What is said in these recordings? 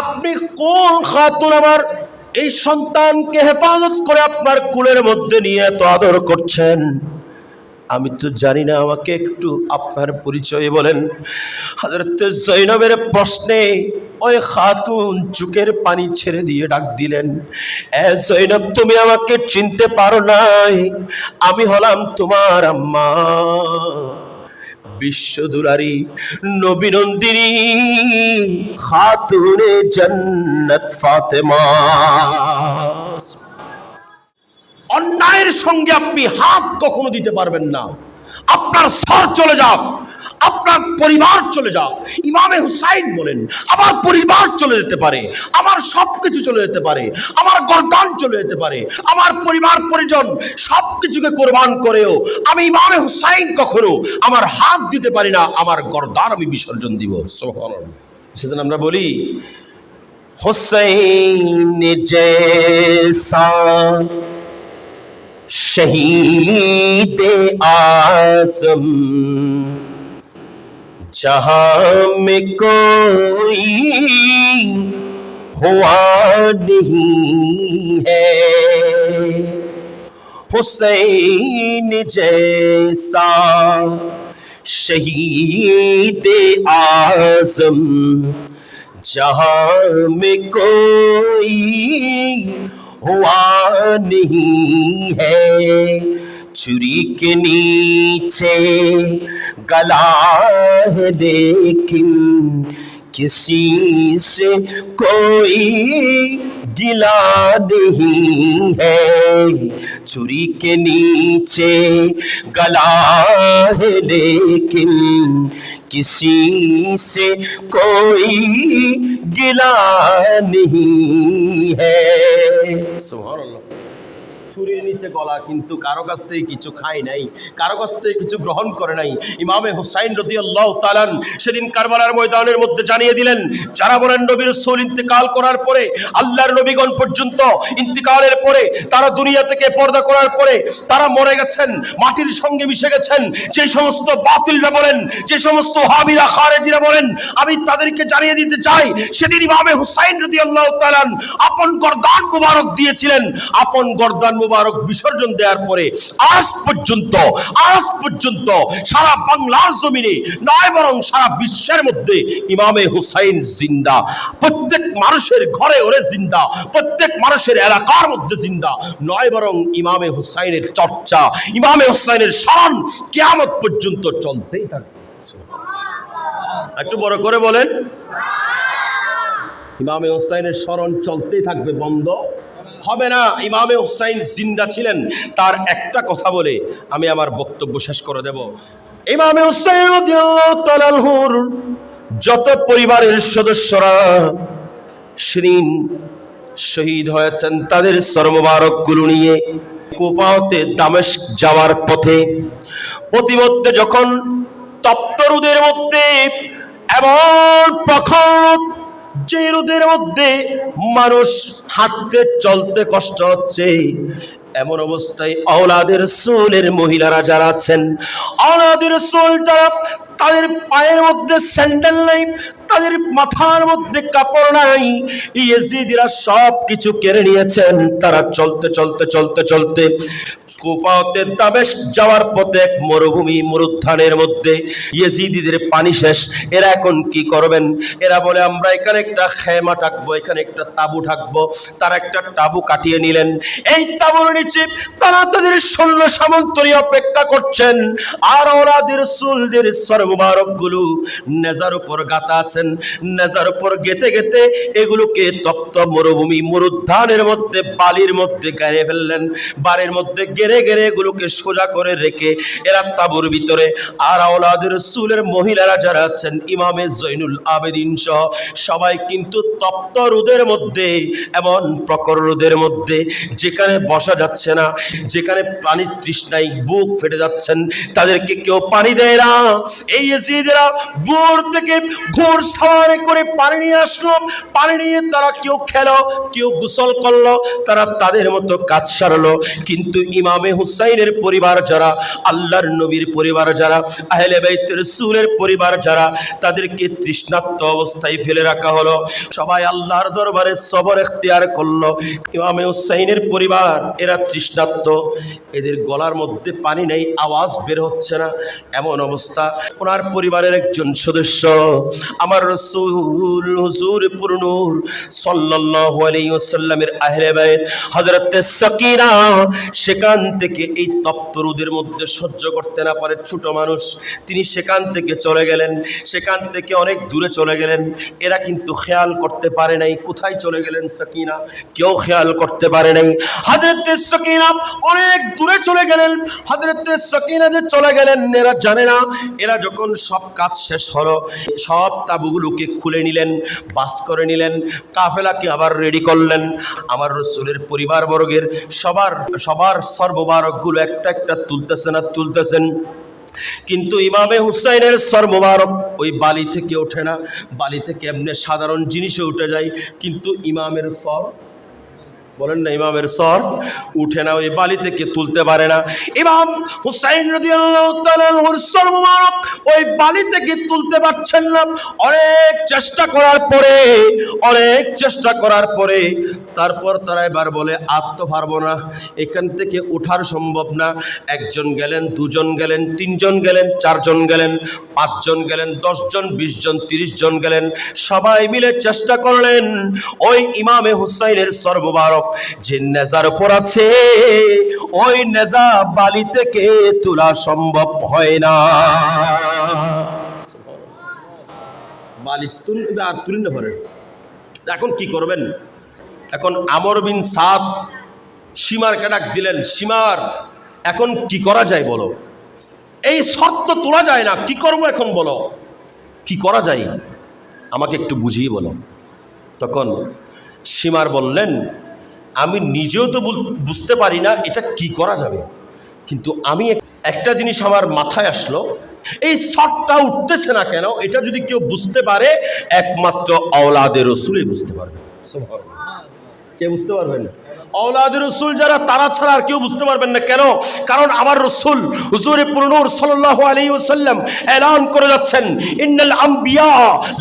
আপনি কোন খাতুন আমার এই সন্তানকে হেফাজত করে আপনার কুলের মধ্যে নিয়ে এত আদর করছেন? আমি তো জানি না, আমাকে একটু আপনার পরিচয় বলেন। হজরত জৈনবের প্রশ্নে ওই খাতুন চুকের পানি ছেড়ে দিয়ে ডাক দিলেন, এ জৈনব, তুমি আমাকে চিনতে পারো নাই। আমি হলাম তোমার আম্মা। বিশ্বদুলারি নবীনন্দিনী খাতুনে জন্নত ফাতেমা। অন্যায়ের সঙ্গে আপনি হাত কখনো দিতে পারবেন না। আপনার সর চলে যাক। আপনার পরিবার চলে যাও। ইমামে হুসাইন বলেন, আমার পরিবার চলে যেতে পারে, আমার সব কিছু চলে যেতে পারে, আমার গরদান চলে যেতে পারে, আমার পরিবার, পরিজন সব কিছুকে কোরবান করেও আমি ইমামে হুসাইন কখনো আমার হাত দিতে পারি না, আমার গরদান আমি বিসর্জন দিব। সেদিন আমরা বলি, হুসাইন শহীদ আসম जहां में कोई हुआ नहीं है हुसैन जैसा शहीद आजम जहां में कोई हुआ नहीं है چھری کے نیچے گلا ہے لیکن کسی سے کوئی گلا نہیں ہے۔ چوری کے نیچے گلا ہے لیکن کسی سے کوئی گلا نہیں ہے۔ سبحان اللہ۔ চুরির নিচে গলা, কিন্তু কারও কাছ থেকে কিছু খায় নাই, কারও কাছ থেকে কিছু গ্রহণ করে নাই। ইমামে হুসাইন আল্লাহ তালান সেদিন কারবালার ময়দানের মধ্যে জানিয়ে দিলেন, যারা বলেন নবীর রসুল ইন্তেকাল করার পরে, আল্লাহর নবীগণ পর্যন্ত ইন্তেকালের পরে, তারা দুনিয়া থেকে পর্দা করার পরে, তারা মরে গেছেন, মাটির সঙ্গে মিশে গেছেন, যে সমস্ত বাতিলরা বলেন, যে সমস্ত হাবিরা, খারেজিরা বলেন, আমি তাদেরকে জানিয়ে দিতে চাই, সেদিন ইমামে হুসাইন রদি তালান আপন গরদান মুবারক দিয়েছিলেন। আপন গরদান মুবারক বিসর্জন দেওয়ার পরে আজ পর্যন্ত আজ পর্যন্ত সারা বাংলার জমিনে নয়, বরং সারা বিশ্বের মধ্যে ইমামে হুসাইন জিন্দা, প্রত্যেক মানুষের ঘরে ওরে জিন্দা, প্রত্যেক মানুষের এলাকার মধ্যে জিন্দা, নয়, বরং ইমামে হুসাইনের চর্চা, ইমামে হুসাইনের স্মরণ কেয়ামত পর্যন্ত চলতেই থাকবে। একটু বড় করে বলেন। ইমামে হুসাইনের স্মরণ চলতেই থাকবে বন্ধ। হবে না। ইমামে হুসাইন জিন্দা ছিলেন। তার একটা কথা বলে আমি আমার বক্তব্য শেষ করে দেব। ইমামে হুসাইন যত পরিবারের সদস্যরা সেদিন শহীদ হয়েছেন তাদের সর্বমারকগুলো নিয়ে। কুফাতে দামেস্ক যাওয়ার পথে প্রতিমধ্যে যখন তপ্ত রোদের মধ্যে এমন প্রখর যে রোদের মধ্যে মানুষ হাঁটতে চলতে কষ্ট হচ্ছে। এমন অবস্থায় অলাদের সোলের মহিলারা যারা আছেন অলাদের সোল যারা তাদের পায়ের মধ্যে স্যান্ডেল নাই, তাদের মাথার মধ্যে কাপড় নাই, ইয়েজিদিরা সব কিছু কেড়ে নিয়েছেন। তারা চলতে চলতে চলতে চলতে কুফাতে দামেশ যাওয়ার পথে এক মরুভূমি মরুদ্যানের মধ্যে ইয়েজিদিদের পানি শেষ। এরা এখন কি করবেন? এরা বলে, আমরা এখানে একটা খেমা থাকব এখানে একটা তাবু থাকব তারা একটা তাবু কাটিয়ে নিলেন। এই তাবুর নিচে তারা তাদের সৈন্য সামন্তরী অপেক্ষা করছেন। আর ওরাদের সুলদের সর্বমারকগুলো নেজার উপর গাতা আছেন। নেজার উপর গেতে গেতে এগুলোকে তপ্ত মরুভূমি মরুদ্যানের মধ্যে বালির মধ্যে গেড়ে ফেললেন। বাড়ির মধ্যে গেড়ে গেড়ে এগুলোকে সোজা করে রেখে এরা তাবুর ভিতরে। আর আওলাদের সুলের মহিলারা যারা আছেন, ইমামে জৈনুল আবেদিন সহ, সবাই কিন্তু তপ্ত রোদের মধ্যে, এমন প্রকর রোদের মধ্যে, যেখানে বসা যাচ্ছে না, যেখানে প্রাণীর তৃষ্ণায় বুক ফেটে যাচ্ছেন, তাদেরকে কেউ পানি দেয় না। এই এসিদেরা ভোর থেকে ঘোর সাওয়ারে করে পানি নিয়ে আসলো, পানি নিয়ে তারা কেউ খেলো, কেউ গোসল করল, তারা তাদের মতো কাজ সারলো। কিন্তু ইমাম ইমামে হুসাইনের পরিবার যারা, আল্লাহর নবীর পরিবার যারা, আহলে বাইতের রসুলের পরিবার যারা, তাদেরকে তৃষ্ণাত্ম অবস্থায় ফেলে রাখা হলো। সবাই আল্লাহর দরবারে সবর এখতিয়ার করল। ইমামে হুসাইনের পরিবার, এরা তৃষ্ণাত্ম এদের গলার মধ্যে পানি নেই, আওয়াজ বের হচ্ছে না। এমন অবস্থা। ওনার পরিবারের একজন সদস্য, আমার রসুল হুজুর পুরনুর সাল্লাল্লাহু আলাইহি ওয়াসাল্লামের আহলে বাইত, হযরত সাকিনা সেখান থেকে এই তপ্ত রোদের মধ্যে সহ্য করতে না পারে ছোট মানুষ। তিনি সেখান থেকে চলে গেলেন। সেখান থেকে অনেক দূরে চলে গেলেন। এরা কিন্তু খেয়াল করতে পারে নাই কোথায় চলে গেলেন সাকিনা। কেউ খেয়াল করতে পারে নাই। হযরত সাকিনা অনেক দূরে চলে গেলেন। হযরত সাকিনা যে চলে গেলেন, এরা জানে না। এরা যখন সব কাজ শেষ হলো, সব তাবুগুলোকে খুলে নিলেন, বাস করে নিলেন, কাফেলাকে আবার রেডি করলেন। আমার রসুলের পরিবার বর্গের সবার সবার সর্ববারকগুলো একটা একটা তুলতেছেন আর তুলতেছেন। কিন্তু ইমামে হুসাইনের সর মোবারক ওই বালি থেকে ওঠে না। বালি থেকে এমনি সাধারণ জিনিসে উঠে যায়, কিন্তু ইমামের সর, বলেন না ইমামের সর, উঠে না, ওই বালি থেকে তুলতে পারে না। ইমাম হুসাইন রাদিয়াল্লাহু সর মোবারক ওই বালি থেকে তুলতে পারছেন না। অনেক চেষ্টা করার পরে, অনেক চেষ্টা করার পরে তারপর তারা এবার বলে, আর তো পারব না। এখান থেকে ওঠার সম্ভব না। একজন গেলেন, দুজন গেলেন, তিনজন গেলেন, চারজন গেলেন, পাঁচজন গেলেন, দশজন বিশ জন তিরিশ জন গেলেন। সবাই মিলে চেষ্টা করলেন। ওই ইমামে হুসাইনের সর্ববারক যে নেজার উপর আছে, ওই নেজা বালি থেকে তোলা সম্ভব হয় না। বালি আর তুলি না পারে। এখন কি করবেন? এখন আমর বিন সাদ সীমার ডাক দিলেন, সীমার, এখন কি করা যায় বলো? এই শর্ত তোলা যায় না, কি করব এখন বলো? কি করা যায়? আমাকে একটু বুঝিয়ে বলো। তখন সীমার বললেন, আমি নিজেও তো বুঝতে পারি না এটা কি করা যাবে। কিন্তু আমি একটা জিনিস আমার মাথায় আসলো, এই শটটা উঠতেছে না কেন, এটা যদি কেউ বুঝতে পারে, একমাত্র আওলাদের রসুলই বুঝতে পারবে। কে বুঝতে পারবেন অলাদ রসুল যারা, তারা ছাড়া আর কেউ বুঝতে পারবেন না। কেন? কারণ আমার রসুল হুজুরে পুরনুর সাল্লাহ আলী ওসাল্লাম এলান করে যাচ্ছেন, ইন্নাল আম্বিয়া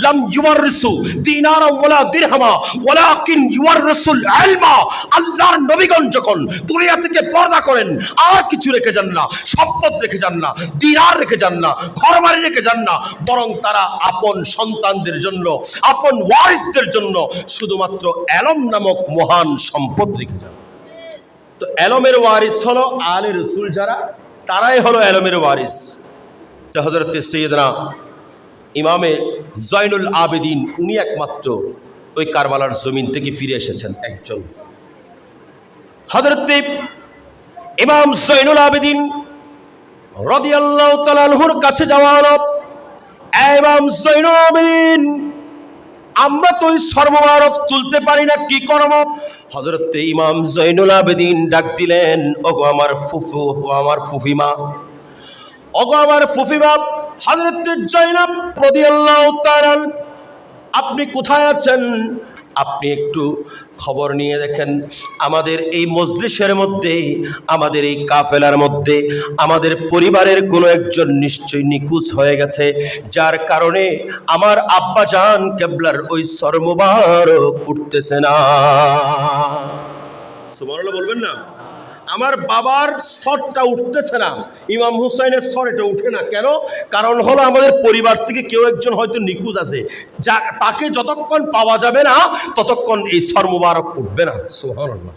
লাম ইউয়াররিসু দিনারা ওয়ালা দিরহামা, ওয়ালাকিন ইউয়াররিসুল ইলমা আল্লাহর নবীগণ যখন দুনিয়া থেকে পর্দা করেন, আর কিছু রেখে যান না, সম্পদ রেখে যান না, দিনার রেখে যান না, ঘরবাড়ি রেখে যান না, বরং তারা আপন সন্তানদের জন্য, আপন ওয়ারিসদের জন্য শুধুমাত্র এলম নামক মহান সম্পদ রেখে তো এলমের ওয়ারিস হলো আলে রসুল যারা, তারাই হলো এলমের ওয়ারিস। তো হজরত সৈয়দনা ইমামে জয়নুল আবেদিন, উনি একমাত্র ওই কারবালার জমিন থেকে ফিরে এসেছেন একজন। হজরত ইমাম জৈনুল আবেদিন রদিয়াল্লাহ কাছে যাওয়া হলো, "এ ইমাম জৈনুল আবেদিন, আমরা তো ওই সর্বমারক তুলতে পারি না, কি করব? হজরত ইমাম জৈনুল আবেদিন ডাক দিলেন, ওগো আমার ফুফু আমার ফুফিমা, ওগো আমার ফুফিমা হজরত জৈনব রদিয়াল্লাহ তাআলা, আপনি কোথায় আছেন? আপনি একটু খবর নিয়ে দেখেন, আমাদের এই মজলিসের মধ্যে, আমাদের এই কাফেলার মধ্যে, আমাদের পরিবারের কোনো একজন নিশ্চয়ই নিখোঁজ হয়ে গেছে। যার কারণে আমার আব্বা জান কেবলার ওই সর্ববার উঠতেছে না। বলবেন না? আমার বাবার স্বরটা উঠতেছে না। ইমাম হুসাইনের স্বর এটা উঠে না। কেন? কারণ হলো আমাদের পরিবার থেকে কেউ একজন হয়তো নিখোঁজ আছে। যা, তাকে যতক্ষণ পাওয়া যাবে না, ততক্ষণ এই স্বর মুবারক উঠবে না। সুবহানাল্লাহ।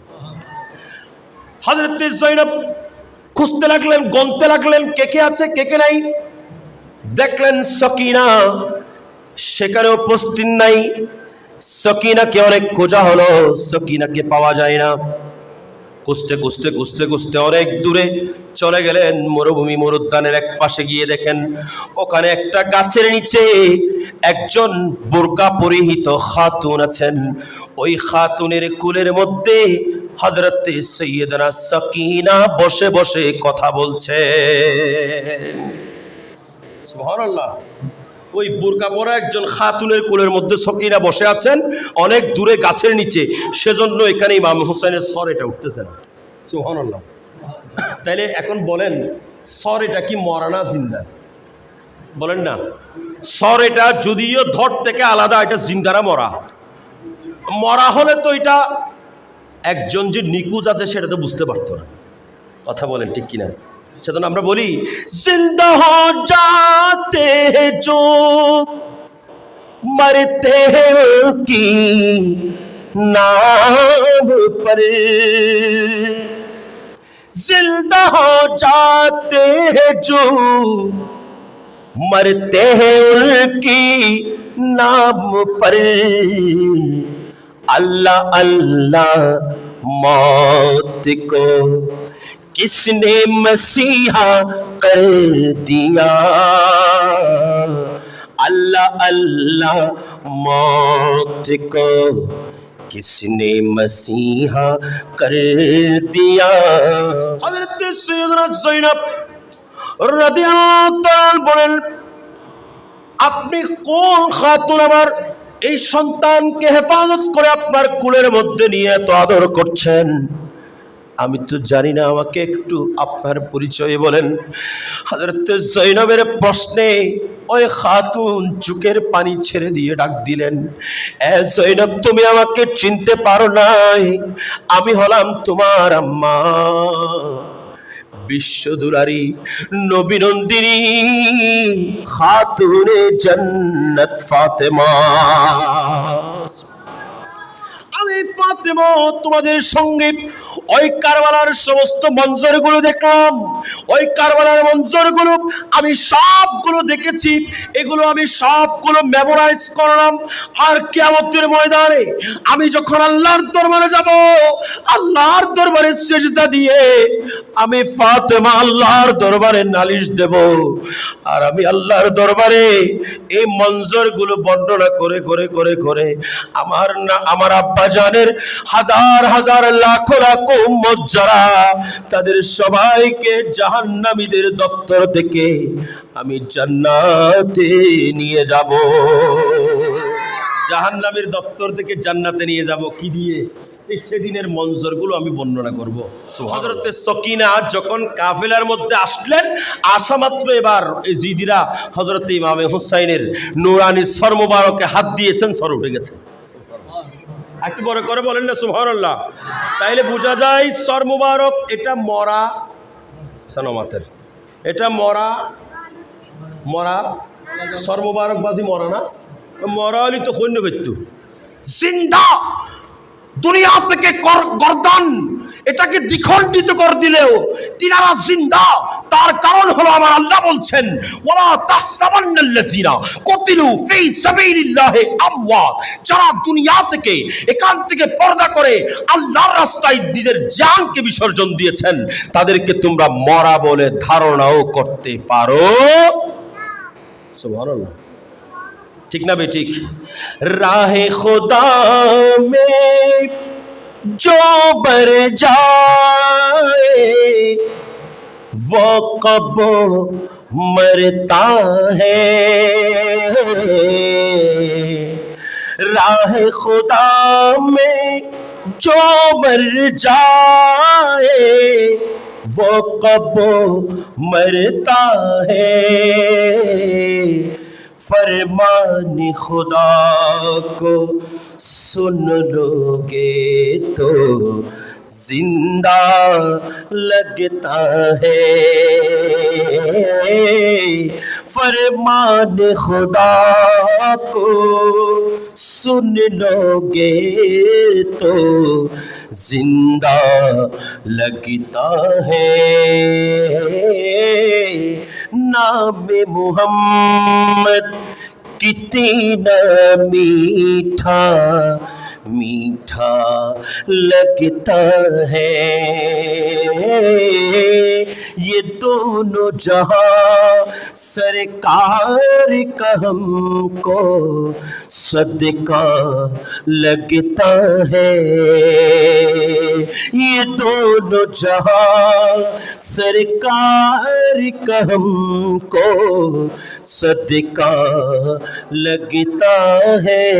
হযরত জৈনব খুঁজতে লাগলেন গনতে লাগলেন, কে কে আছে, কে কে নাই? দেখলেন সকিনা, সেখানে উপস্থিত নাই। সকিনাকে অনেক খোঁজা হলো, সকিনাকে পাওয়া যায় না। খুঁজতে খুঁজতে খুঁজতে খুঁজতে অনেক দূরে চলে গেলেন মরুভূমি মরুদ্যানের এক পাশে গিয়ে দেখেন ওখানে একটা গাছের নিচে একজন বোরকা পরিহিত খাতুন আছেন। ওই খাতুনের কুলের মধ্যে হজরত সৈয়দনা সকিনা বসে বসে কথা বলছে সুবহানাল্লাহ। ওই বোরকা পরা একজন খাতুনের কোলের মধ্যে সকিনা বসে আছেন, অনেক দূরে গাছের নিচে। সেজন্য এখানে ইমাম হোসেনের স্বর এটা উঠতেছে না। সুবহানাল্লাহ। তাইলে এখন বলেন সর এটা কি মরা না জিন্দা? বলেন না। সর এটা যদিও ধর থেকে আলাদা, এটা জিন্দারা মরা। মরা হলে তো এটা একজন যে নিকুজ আছে সেটা তো বুঝতে পারতো না। কথা বলেন ঠিক কিনা? সেজন্য আমরা বলি, জিন্দা جو مرتے ان کی نام پر۔ زندہ ہو جاتے ہیں جو مرتے ہیں ان کی نام پر۔ اللہ اللہ، موت کو किसने मसीहा कर दिया अल्लाह अल्लाह मौत को किसने मसीहा कर दिया हजरत सैयदना जैनब রাদিয়াল্লাহু তাআলা বলেন আপনি কোন খাতুন আমার এই সন্তানকে হেফাজত করে আপনার কুলের মধ্যে নিয়ে এত আদর করছেন আমি তো জানি না, আমাকে একটু আপনার পরিচয় বলেন। হাজরত জৈনবের প্রশ্নে ওই খাতুন চুকের পানি ছেড়ে দিয়ে ডাক দিলেন, এ জৈনব, তুমি আমাকে চিনতে পারো নাই, আমি হলাম তোমার আম্মা। বিশ্বদুলারি, নবীনন্দিনী, খাতুনে জন্নত ফাতেমা। আমি ফাতেমা, তোমাদের সঙ্গে ওই কারবালার সমস্ত মঞ্জরগুলো দেখলাম। ওই কারবালার মঞ্জরগুলো, আমি সবগুলো দেখেছি। এগুলো আমি সবগুলো মেমোরাইজ করলাম। আর কেয়ামতের ময়দানে আমি যখন আল্লাহর দরবারে যাব, আল্লাহর দরবারে সেজদা দিয়ে আমি ফাতেমা আল্লাহর দরবারে নালিশ দেব। আর আমি আল্লাহর দরবারে এই মঞ্জরগুলো বর্ণনা করে করে করে করে আমার না, আমার আব্বা জানের হাজার হাজার, লাখ লাখ উম্মত যারা তাদের সবাইকে জাহান্নামীদের দপ্তর থেকে আমি জান্নাতে নিয়ে যাব। জাহান্নামের দপ্তর থেকে জান্নাতে নিয়ে যাব কি দিয়ে? সেদিনের মঞ্জরগুলো আমি বর্ণনা করব। হজরতে সকিনা যখন কাফেলার মধ্যে আসলেন, আসা মাত্র এবার জিদিরা হজরত ইমামে হুসাইনের নুরানি সর মোবারকে হাত দিয়েছেন, সর উঠে গেছে। একটু বড় করে বলেন না, সুবহানাল্লাহ। তাইলে বোঝা যায় সর মুবারক, এটা মরা সানোমাতের এটা মরা মরা সর মুবারক বাজি মরা না? মরা হলি তো সৈন্য মৃত্যু জিন্দা দুনিয়া থেকে গর্দান এটাকে দ্বিখণ্ডিত করে দিলেও তিনারা জিন্দা, তার কারণ হলো আমার আল্লাহ বলছেন, ওয়ালা তাহসাবান্নাল্লাযিনা কুতিলু ফি সাবিলিল্লাহি আমওয়াত। যারা দুনিয়া থেকে, এখান থেকে পর্দা করে আল্লাহর রাস্তায় নিজের জানকে বিসর্জন দিয়েছেন, তাদেরকে তোমরা মরা বলে ধারণাও করতে পারো। সুবহানাল্লাহ। ঠিক না বে ঠিক? রাহে খোদা মে جو بر جائے، وہ کب مرتا ہے؟ راہ خدا میں جو مر جائے، وہ کب مرتا ہے؟ فرمان خدا کو سن لو گے تو زندہ لگتا ہے۔ فرمان خدا کو سن لو گے تو زندہ لگتا ہے۔ نام محمد کتنا میٹھا میٹھا لگتا ہے۔ یہ دونوں جہاں سرکار کا ہم کو صدقہ لگتا ہے۔ یہ دونوں جہاں سرکار کا ہم کو صدقہ لگتا ہے۔